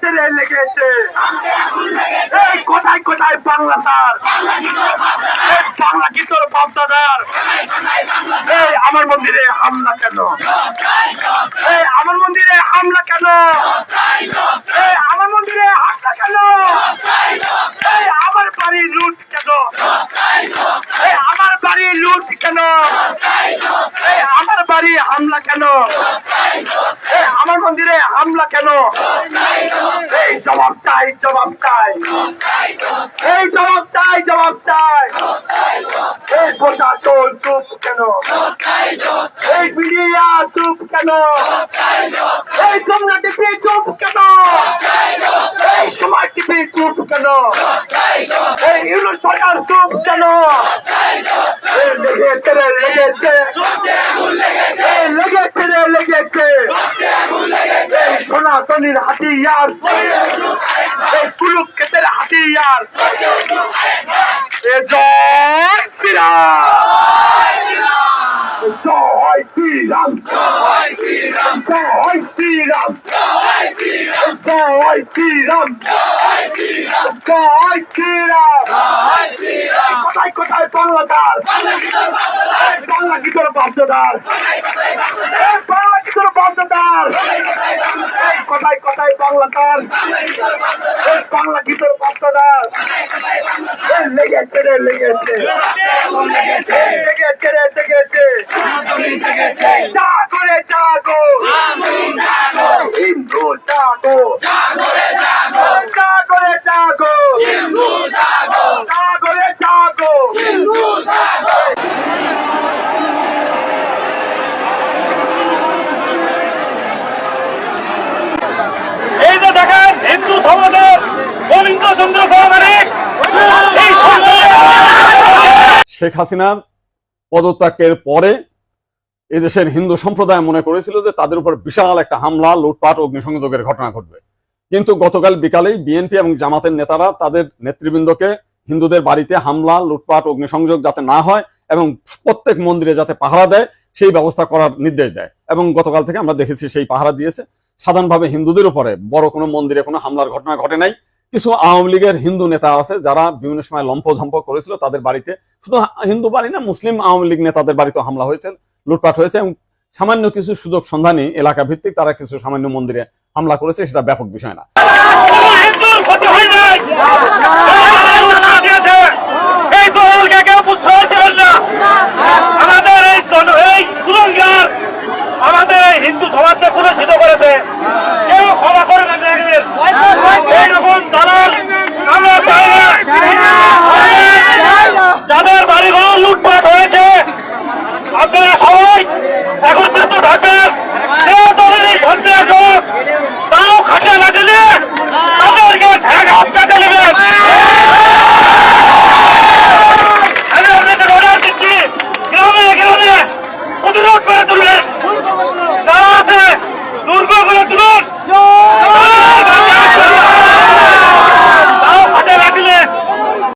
ছেড়ে লেগেছে এই কোথায় কোথায় বাংলা তার এই বাংলা কি তোর বাপদাদার? এই আমার মন্দিরে হামলা কেন? এই আমার মন্দিরে হামলা কেন এই আমার মন্দিরে হামলা কেন এই আমার বাড়ি লুট কেন এই আমার বাড়ি লুট কেন এই আমার বাড়ি হামলা কেন? আমার মন্দিরে হামলা কেন? এই জবাব চাই জবাব চাই। এই জবাব চাই জবাব চাই। এই প্রশাসন চুপ কেন? এই মিডিয়া চুপ কেন? এই তোমরা টিভি চুপ কেন? এই সময় টিভি চুপ কেন? এই ইউরো সরকার চুপ কেন? লেগেছে লেগেছে। লেগেছে। এই সনাতনীর হাতিয়ার। এই কুলুক্ষেতের হাতিয়ার। এ জয় শ্রীরাম। জয় শ্রীরাম। জয় শ্রীরাম। জয় শ্রীরাম। জয় শ্রীরাম। কোথায় কোথায় বাংলাদার বাংলা কি তোর বাধ্যদার বাংলা কি তোর বাধ্যদার কোথায় কোথায় বাংলাদার বাংলা কি তোর বাধ্যদার লেগেছে রে লেগেছে। লেগেছে। রে লেগেছে যা করে যা হিন্দু শেখ হাসিনার পদত্যাগের পরে এদেশের হিন্দু সম্প্রদায় মনে করেছিল যে তাদের উপর বিশাল একটা হামলা, লুটপাট, অগ্নিসংযোগের ঘটনা ঘটবে। কিন্তু গতকাল বিকালেই বিএনপি এবং জামাতের নেতারা তাদের নেতৃবৃন্দকে হিন্দুদের বাড়িতে হামলা, লুটপাট, অগ্নিসংযোগ যাতে না হয় এবং প্রত্যেক মন্দিরে যাতে পাহারা দেয়, সেই ব্যবস্থা করার নির্দেশ দেয় এবং গতকাল থেকে আমরা দেখেছি সেই পাহারা দিয়েছে। সাধারণভাবে হিন্দুদের উপরে বড় কোনো মন্দিরে কোনো হামলার ঘটনা ঘটে নাই। কিছু আওয়ামী লীগের হিন্দু নেতা আছে যারা বিভিন্ন সময় লম্পঝম্প করেছিল তাদের বাড়িতে শুধু হিন্দু বাড়ি না, মুসলিম আওয়ামী লীগ নেতাদের বাড়িতে হামলা হয়েছে, লুটপাট হয়েছে, এবং সামান্য কিছু সুযোগ সন্ধানী এলাকা ভিত্তিক তারা কিছু সামান্য মন্দিরে হামলা করেছে, সেটা ব্যাপক বিষয় না। ছেলে তাদেরকে ঠেক